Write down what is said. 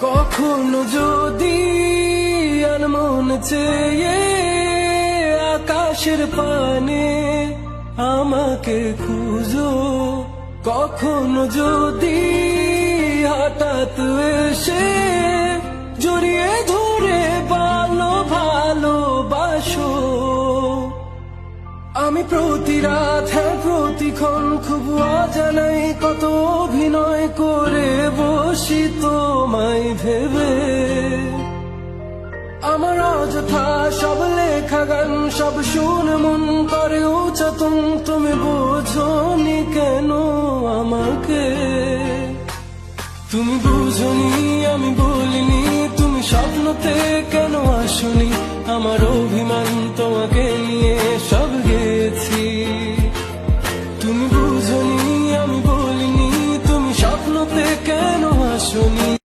কখনো যদি আনমন চেয়ে আকাশের পানে আমাকে খুঁজো, কখনো যদি হঠাৎ এসে জড়িয়ে ধরে ভালো ভালোবাসো আমি প্রতি রাত হ্যাঁ প্রতিক্ষণ খুব অজানাই কত অভিনয় করে বসি তোমায় ভেবে আমার অযথা সব লেখা গান, সব শুনে মন করে উচাতন তুমি বোঝনি কেন আমাকে? তুমি বুঝনি আমি বলিনি, তুমি স্বপ্নতে কেন আসনি? আমার অভিমান তোমাকে নিয়ে সব গেছি তুমি বুঝনি আমি বলিনি, তুমি স্বপ্নতে কেন আসনি?